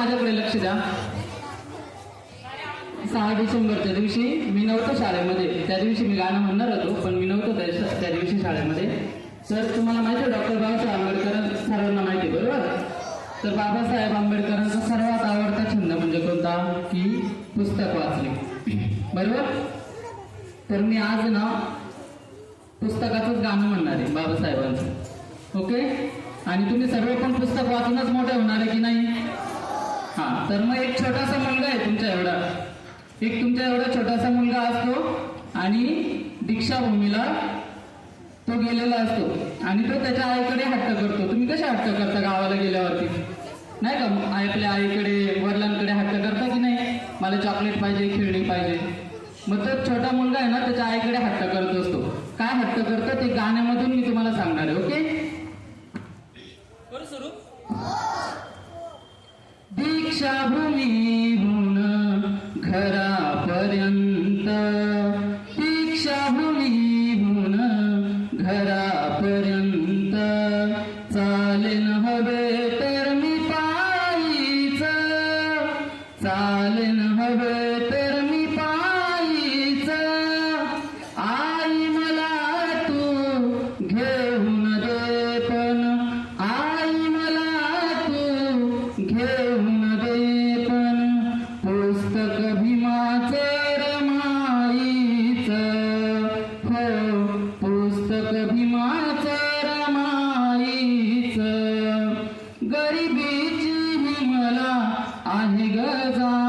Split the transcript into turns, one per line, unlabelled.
माझ्याकडे लक्ष द्या. सहा डिसेंबरच्या दिवशी मी नव्हतो शाळेमध्ये. त्या दिवशी मी गाणं म्हणणार होतो पण मी नव्हतो त्या त्या दिवशी शाळेमध्ये. तर तुम्हाला माहिती आहे डॉक्टर बाबासाहेब आंबेडकर सर्वांना माहिती आहे, बरोबर? तर बाबासाहेब आंबेडकरांचा सर्वात आवडता छंद म्हणजे कोणता? की पुस्तक वाचणे. बरोबर? तर मी आज ना पुस्तकाचंच गाणं म्हणणार आहे बाबासाहेबांचं. ओके? आणि तुम्ही सर्व पण पुस्तक वाचूनच मोठे होणार आहे की नाही? तर मग एक छोटासा मुलगा आहे तुमच्या एवढा. एक तुमच्या एवढा छोटासा मुलगा असतो आणि दीक्षाभूमीला तो गेलेला असतो. आणि तो त्याच्या आईकडे हट्ट करतो. तुम्ही कसे हट्ट करता गावाला गेल्यावरती? नाही का? आई- आपल्या आईकडे वडिलांकडे हट्ट करता की नाही? मला चॉकलेट पाहिजे खेळणी पाहिजे. मग तो छोटा मुलगा आहे ना त्याच्या आईकडे हट्ट करत असतो. काय हट्ट करतं? ते गाण्यामधून मी तुम्हाला सांगणार आहे ओके? चालेन हवे तर मी पायीच चालेन हवे आहे गजान